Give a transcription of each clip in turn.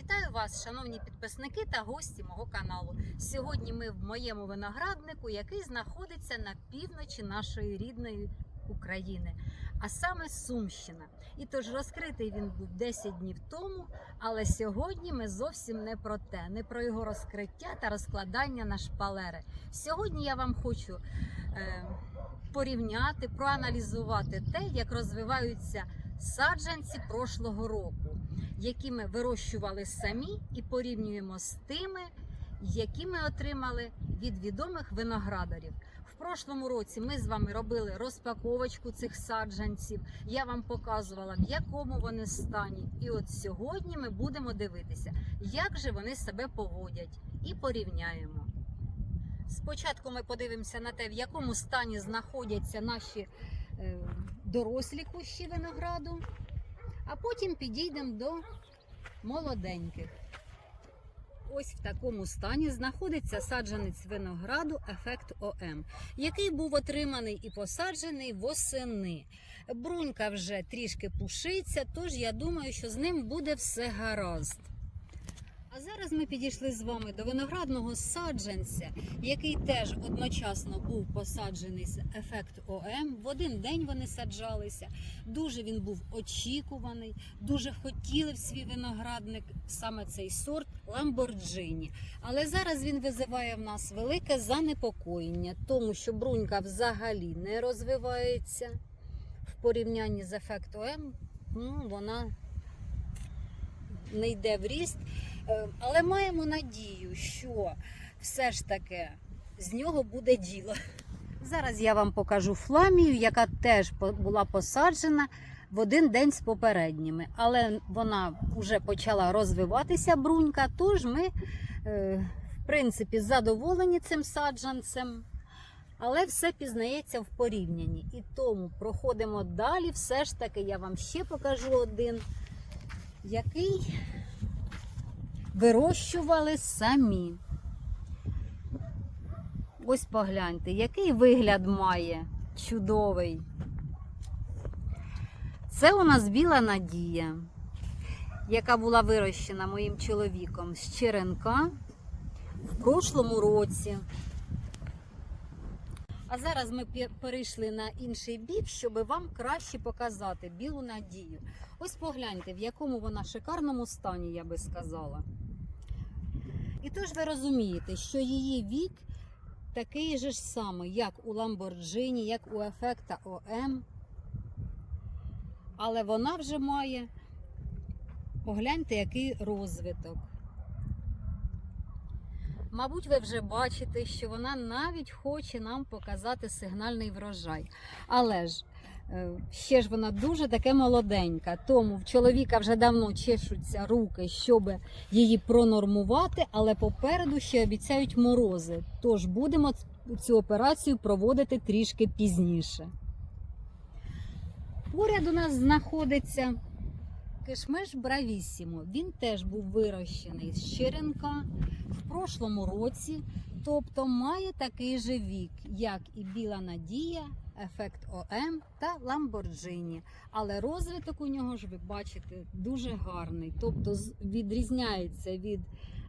Вітаю вас, шановні підписники та гості мого каналу. Сьогодні ми в моєму винограднику, який знаходиться на півночі нашої рідної України, а саме Сумщина. І тож розкритий він був 10 днів тому, але сьогодні ми зовсім не про те, не про його розкриття та розкладання на шпалери. Сьогодні я вам хочу е, порівняти, проаналізувати те, як розвиваються саджанці прошлого року які ми вирощували самі, і порівнюємо з тими, які ми отримали від відомих виноградарів. В прошлому році ми з вами робили розпаковочку цих саджанців. Я вам показувала, в якому вони стані. І от сьогодні ми будемо дивитися, як же вони себе поводять, і порівняємо. Спочатку ми подивимося на те, в якому стані знаходяться наші е, дорослі кущі винограду а потім підійдемо до молоденьких. Ось в такому стані знаходиться саджанець винограду ефект ОМ, який був отриманий і посаджений восени. Брунька вже трішки пушиться, тож я думаю, що з ним буде все гаразд. А зараз ми підійшли з вами до виноградного саджанця, який теж одночасно був посаджений з ефект ОМ. В один день вони саджалися. Дуже він був очікуваний, дуже хотіли в свій виноградник саме цей сорт Ламборджині. Але зараз він визиває в нас велике занепокоєння, тому що брунька взагалі не розвивається в порівнянні з ефект ОМ. Ну, вона не йде в ріст. Е, Але маємо надію, що все ж таки з нього буде діло. Зараз я вам покажу фламію, яка теж була посаджена в один день з попередніми. Але вона вже почала розвиватися брунька, тож ми, е, в принципі, задоволені цим саджанцем. Але все пізнається в порівнянні. І тому проходимо далі. Все ж таки, я вам ще покажу один, який вирощували самі. Ось погляньте, який вигляд має чудовий. Це у нас біла надія, яка була вирощена моїм чоловіком з черенка в прошлому році. А зараз ми перейшли на інший бік, щоб вам краще показати білу надію. Ось погляньте, в якому вона шикарному стані, я би сказала. І тож ви розумієте, що її вік такий же ж самий, як у Ламборджині, як у ефекта ОМ. Але вона вже має, погляньте, який розвиток. Мабуть, ви вже бачите, що вона навіть хоче нам показати сигнальний врожай. Але ж е, ще ж вона дуже таке молоденька, тому в чоловіка вже давно чешуться руки, щоб її пронормувати, але попереду ще обіцяють морози. Тож будемо цю операцію проводити трішки пізніше. Поряд у нас знаходиться кишмиш Бравісімо. Він теж був вирощений з черенка в прошлому році, тобто має такий же вік, як і Біла Надія, Ефект ОМ та Ламборджині. Але розвиток у нього ж ви бачите дуже гарний, тобто відрізняється від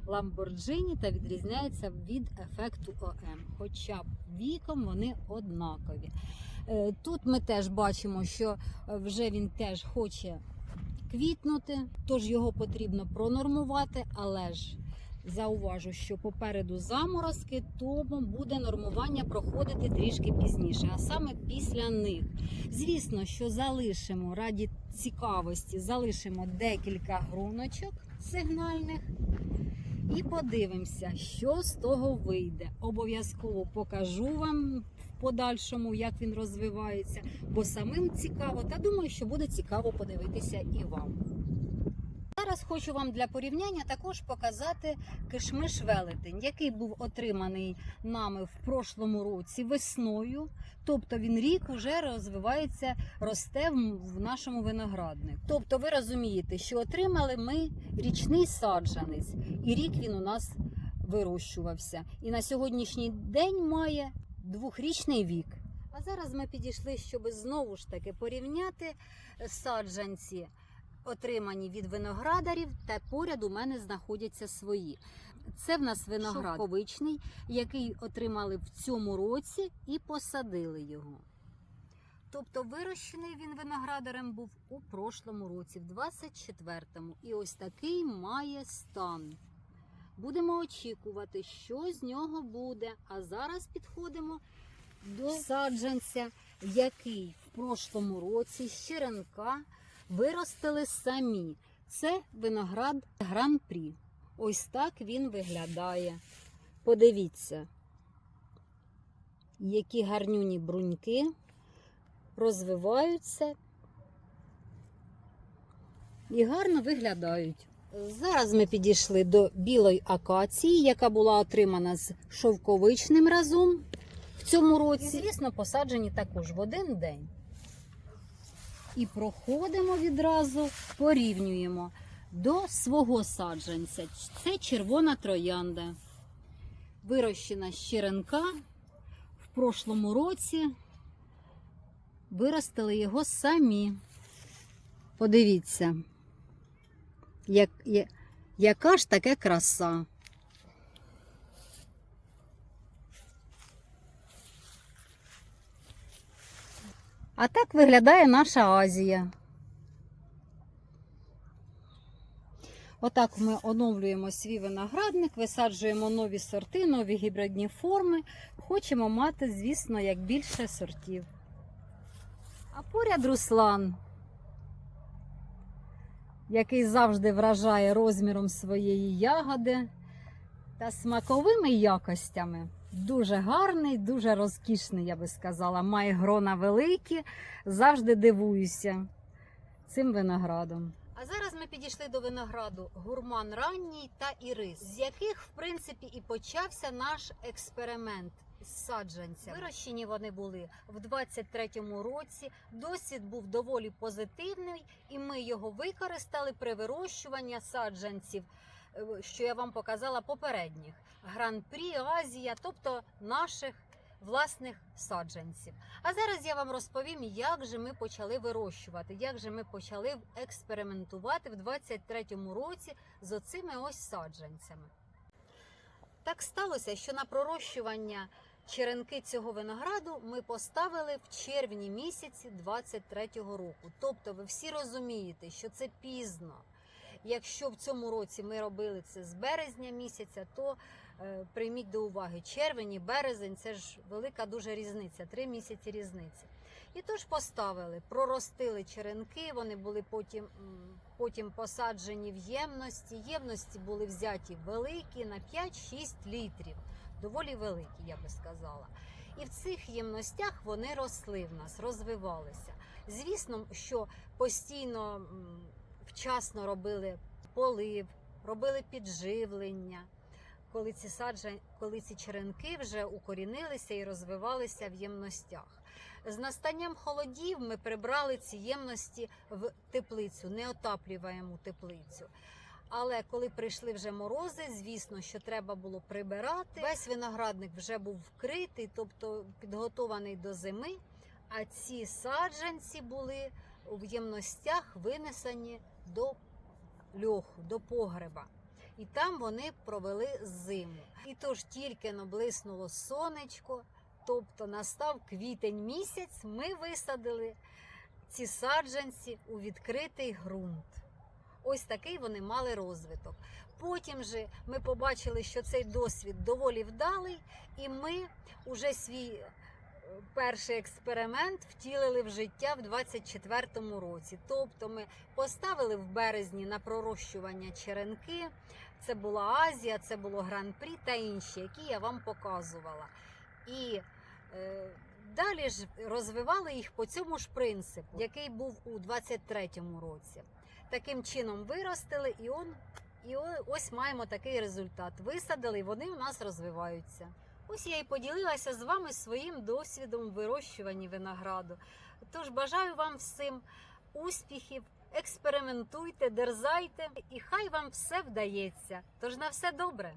Ламборджині та відрізняється від ефекту ОМ. Хоча б віком вони однакові. Е, Тут ми теж бачимо, що е, вже він теж хоче квітнути, тож його потрібно пронормувати, але ж зауважу, що попереду заморозки, тому буде нормування проходити трішки пізніше, а саме після них. Звісно, що залишимо раді цікавості, залишимо декілька груночок сигнальних. І подивимося, що з того вийде. Обов'язково покажу вам подальшому, як він розвивається, бо самим цікаво, та думаю, що буде цікаво подивитися і вам. Зараз хочу вам для порівняння також показати кишмиш велетень, який був отриманий нами в прошлому році весною. Тобто він рік уже розвивається, росте в нашому винограднику. Тобто, ви розумієте, що отримали ми річний саджанець, і рік він у нас вирощувався. І на сьогоднішній день має двохрічний вік. А зараз ми підійшли, щоб знову ж таки порівняти саджанці отримані від виноградарів, та поряд у мене знаходяться свої. Це в нас виноград шовковичний, який отримали в цьому році і посадили його. Тобто вирощений він виноградарем був у прошлому році, в 24-му. І ось такий має стан. Будемо очікувати, що з нього буде. А зараз підходимо до саджанця, який в прошлому році з черенка виростили самі. Це виноград гран-прі. Ось так він виглядає. Подивіться, які гарнюні бруньки розвиваються і гарно виглядають. Зараз ми підійшли до білої акації, яка була отримана з шовковичним разом в цьому році. І, звісно, посаджені також в один день. І проходимо відразу, порівнюємо до свого саджанця. Це червона троянда. Вирощена з черенка в прошлому році. Виростили його самі. Подивіться, як, я- яка ж таке краса. А так виглядає наша Азія. Отак ми оновлюємо свій виноградник, висаджуємо нові сорти, нові гібридні форми. Хочемо мати, звісно, як більше сортів. А поряд Руслан, який завжди вражає розміром своєї ягоди та смаковими якостями. Дуже гарний, дуже розкішний, я би сказала. Має грона великі, завжди дивуюся цим виноградом. А зараз ми підійшли до винограду гурман ранній та ірис, з яких, в принципі, і почався наш експеримент з саджанцями. Вирощені вони були в 23-му році. Досвід був доволі позитивний, і ми його використали при вирощуванні саджанців, е, що я вам показала попередніх. Гран-прі, Азія, тобто наших власних саджанців. А зараз я вам розповім, як же ми почали вирощувати, як же ми почали експериментувати в 23-му році з оцими ось саджанцями. Так сталося, що на пророщування черенки цього винограду ми поставили в червні місяці 23-го року. Тобто, ви всі розумієте, що це пізно. Якщо в цьому році ми робили це з березня місяця, то е, прийміть до уваги червень і березень це ж велика дуже різниця, три місяці різниці. І тож поставили, проростили черенки, вони були потім, потім посаджені в ємності. Ємності були взяті великі на 5-6 літрів, доволі великі, я би сказала. І в цих ємностях вони росли в нас, розвивалися. Звісно, що постійно вчасно робили полив, робили підживлення. Коли ці саджа, коли ці черенки вже укорінилися і розвивалися в ємностях. З настанням холодів ми прибрали ці ємності в теплицю, неотаплюваємо теплицю. Але коли прийшли вже морози, звісно, що треба було прибирати. Весь виноградник вже був вкритий, тобто підготований до зими. А ці саджанці були в ємностях винесені до льоху, до погреба. І там вони провели зиму. І тож тільки наблиснуло сонечко, тобто настав квітень місяць, ми висадили ці саджанці у відкритий ґрунт. Ось такий вони мали розвиток. Потім же ми побачили, що цей досвід доволі вдалий, і ми уже свій е, перший експеримент втілили в життя в 24-му році. Тобто ми поставили в березні на пророщування черенки. Це була Азія, це було Гран-прі та інші, які я вам показувала. І е, далі ж розвивали їх по цьому ж принципу, який був у 23-му році. Таким чином виростили, і он, і ось маємо такий результат. Висадили, і вони у нас розвиваються. Ось я і поділилася з вами своїм досвідом вирощування винограду. Тож бажаю вам всім успіхів, експериментуйте, дерзайте, і хай вам все вдається. Тож на все добре!